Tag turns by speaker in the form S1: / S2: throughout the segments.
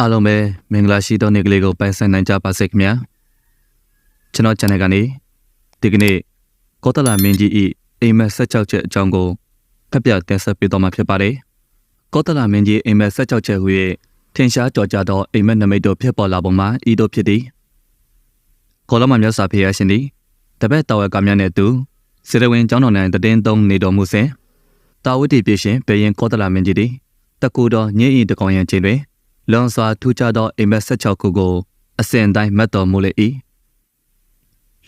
S1: အားလုံးပဲမင်္ဂလာရှိသောနေ့ကလေးကိုပိုင်ဆိုင်နိုင်ကြပါစေခင်ဗျာကျွန်တော် channel ကနေဒီကနေ့ကောတလာမင်းကြီးဤအိမ်မက်16ချက်အကြောင်းကိုဖတ်ပြတင်ဆက်ပေးတော့မှာဖြစ်ပါတယ်ကောတလာမင်းကြီးအိမ်မက်16ချက်ဟူ၍ထင်ရှားကြော်ကြသောအိမ်မက်နမိတ်တို့ဖြစ်ပေါ်လာပုံမှာဤတို့ဖြစ်သည်ကောလမမြတ်စွာဘုရားရှင်သည်တပည့်တော်ဝကများနှင့်အတူစေရဝင်ကျောင်းတော်၌တည်င်းသုံးနေတော်မူစဉ်တာဝတိပြေရှင်ဘယင်ကောတလာမင်းကြီးသည်တကူတော်ညင်းဤတကောင်ရန်ချင်းတွင် လွန်စွာထူးခြားသောအိမ်မက်16ခုကိုအစဉ်တိုင်းမှတ်တော်မူလေ၏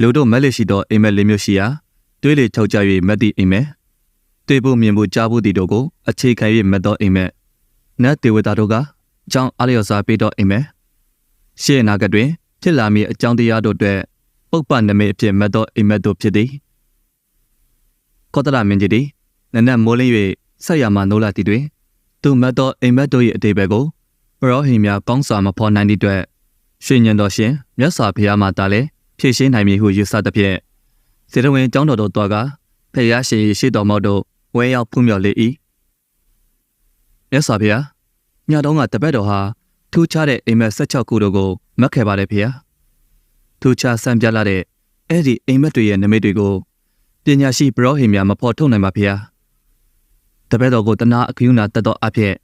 S1: လူတို့မက်လက်ရှိသောအိမ်မက်လေးမျိုးရှိရာတွေးလေထုတ်ကြ၍မက်သည့်အိမ်မက်တွေ့ဖို့မြင်ဖို့ကြားဖို့သည်တို့ကိုအခြေခံ၍မက်သောအိမ်မက်နတ်တေဝတာတို့ကအကြောင်းအားလျော်စွာပေးသောအိမ်မက်ရှေ့အနာဂတ်တွင်ဖြစ်လာမည့်အကြောင်းတရားတို့အတွက်ပုပ္ပနမိတ်အဖြစ်မက်သောအိမ်မက်တို့ဖြစ်သည်ကောတရမင်းကြီးသည်နနက်မိုးလင်း၍ဆက်ရမှနိုးလာသည်တွင်သူမက်သောအိမ်မက်တို့၏အသေးပဲကို ပရောဟိများကောင်းစွာမဖော်နိုင်သည့်အတွက်ရှင်ညံတော်ရှင်မြတ်စွာဘုရားမှာတားလဲဖြည့်ရှင်းနိုင်မည်ဟုယူဆသဖြင့်စေတဝင်ကျောင်းတော်တို့တွားကဖယားရှင်ရှိတော်မောက်တို့ဝဲရောက်ဖူးမြော်လေ၏မြတ်စွာဘုရားညတော်ကတပည့်တော်ဟာထူးခြားတဲ့အိမ်မက်16ခုတို့ကိုမက်ခဲ့ပါတယ်ဖေဟာထူးခြားစံပြလာတဲ့အဲ့ဒီအိမ်မက်တွေရဲ့နမိတ်တွေကိုပညာရှိဘရောဟိများမဖော်ထုတ်နိုင်ပါဖေဟာတပည့်တော်ကိုတနာအကယူနာတတ်သောအဖြစ်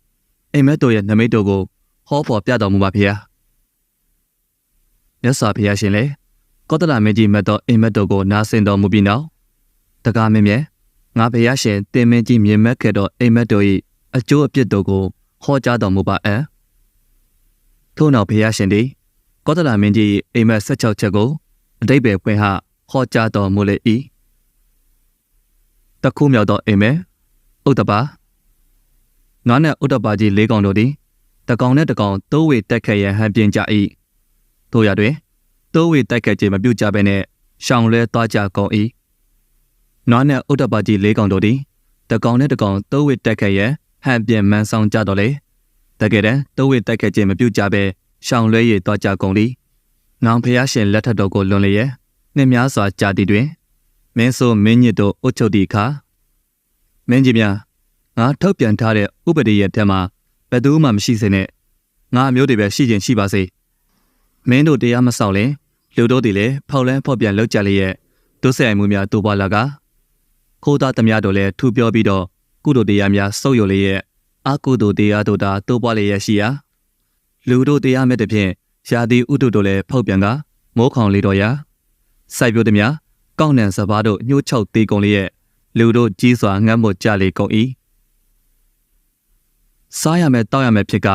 S1: အိမ်မက်တို့ရဲ့နမိတ်တို့ကို ဟောပေါ်ပြတော်မူပါဖေဟာမြတ်စွာဘုရားရှင်လည်းကောတလမင်းကြီးမတ်တော်အိမ်မက်တို့ကိုနားဆင်တော်မူပြီးနောက်တကားမင်းမြဲငါဘုရားရှင်တင်မင်းကြီးမြင်မက်ခဲ့သောအိမ်မက်တို့၏အကျိုးအပြစ်တို့ကိုဟောကြားတော်မူပါအံ့ထို့နောက်ဘုရားရှင်သည်ကောတလမင်းကြီး၏အိမ်မက်16ချက်ကိုအတိတ်ပဲဖွင့်ဟဟောကြားတော်မူလေ၏တခုမြောက်သောအိမ်မက်ဥဒ္ဒပါငါနဲ့ဥဒ္ဒပါကြီး၄ကောင်တို့သည် တကောင်နဲ့တကောင်တိုးဝေတက်ခဲ့ရန်ဟန်ပြင်းကြ၏တို့ရတွင်တိုးဝေတက်ခဲ့ခြင်းမပြုကြဘဲနဲ့ရှောင်လဲသွားကြကုန်၏နွားနဲ့ဥဒ္ဒပါကြီး၄ကောင်တို့သည်တကောင်နဲ့တကောင်တိုးဝေတက်ခဲ့ရန်ဟန်ပြင်းမှန်းဆောင်ကြတော့လေတကယ်တမ်းတိုးဝေတက်ခဲ့ခြင်းမပြုကြဘဲရှောင်လဲရသွားကြကုန်သည်နောင်ဖျားရှင်လက်ထက်တော်ကိုလွန်လျက်နှစ်များစွာကြာသည်တွင်မင်းဆိုမင်းညစ်တို့အုတ်ချုပ်သည့်အခါမင်းကြီးများငါထုတ်ပြန်ထားတဲ့ဥပဒေရဲ့ထက်မှာ ဘယ်သူမှမရှိစေနဲ့ငါအမျိုးတွေပဲရှိခြင်းရှိပါစေမင်းတို့တရားမဆောက်ရင်လူတို့တွေလည်းဖောက်လန်းဖော့ပြန်လောက်ကြလျက်ဒုစရိုက်မှုများတိုးပွားလာကခိုးသားသမားတို့လည်းထူပြောပြီးတော့ကုသိုလ်တရားများစုပ်ယုံလျက်အကုသိုလ်တရားတို့သာတိုးပွားလျက်ရှိရာလူတို့တရားမဲ့တဲ့ဖြင့်ရာသီဥတုတို့လည်းဖောက်ပြန်ကမိုးခေါင်လေးတော်ရာစိုက်ပျိုးသမားကောက်နံစပါးတို့ညှိုးချောက်သေးကုန်လျက်လူတို့ကြီးစွာငတ်မွတ်ကြလေကုန်၏ စားရမယ်တောက်ရမယ်ဖြစ်က